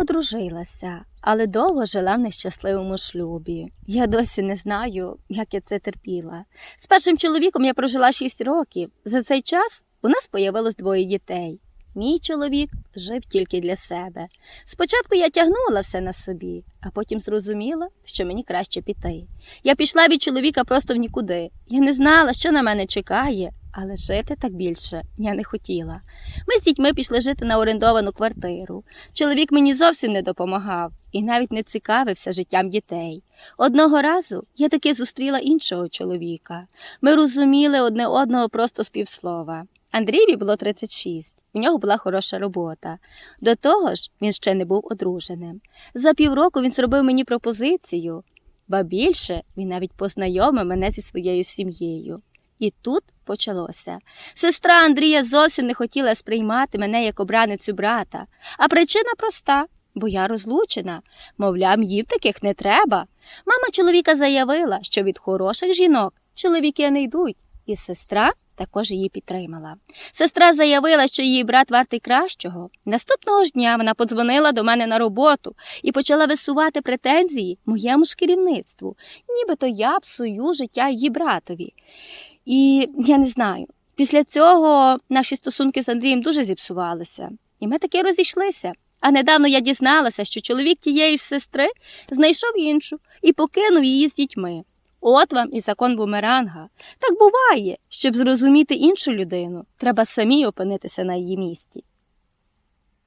одружилася, але довго жила в нещасливому шлюбі. Я досі не знаю, як я це терпіла. З першим чоловіком я прожила 6 років. За цей час у нас появилось двоє дітей. Мій чоловік жив тільки для себе. Спочатку я тягнула все на собі, а потім зрозуміла, що мені краще піти. Я пішла від чоловіка просто в нікуди. Я не знала, що на мене чекає, але жити так більше я не хотіла. Ми з дітьми пішли жити на орендовану квартиру. Чоловік мені зовсім не допомагав і навіть не цікавився життям дітей. Одного разу я таки зустріла іншого чоловіка. Ми розуміли одне одного просто з півслова. Андрієві було 36, у нього була хороша робота. До того ж, він ще не був одруженим. За півроку він зробив мені пропозицію, ба більше він навіть познайомив мене зі своєю сім'єю. І тут почалося. Сестра Андрія зовсім не хотіла сприймати мене як обраницю брата, а причина проста. Бо я розлучена, мовляв, їй таких не треба. Мама чоловіка заявила, що від хороших жінок чоловіки не йдуть, і сестра також її підтримала. Сестра заявила, що її брат вартий кращого. Наступного ж дня вона подзвонила до мене на роботу і почала висувати претензії моєму ж керівництву, нібито я псую життя її братові. І я не знаю. Після цього наші стосунки з Андрієм дуже зіпсувалися, і ми таки розійшлися. А недавно я дізналася, що чоловік тієї ж сестри знайшов іншу і покинув її з дітьми. От вам і закон бумеранга. Так буває, щоб зрозуміти іншу людину, треба самій опинитися на її місці.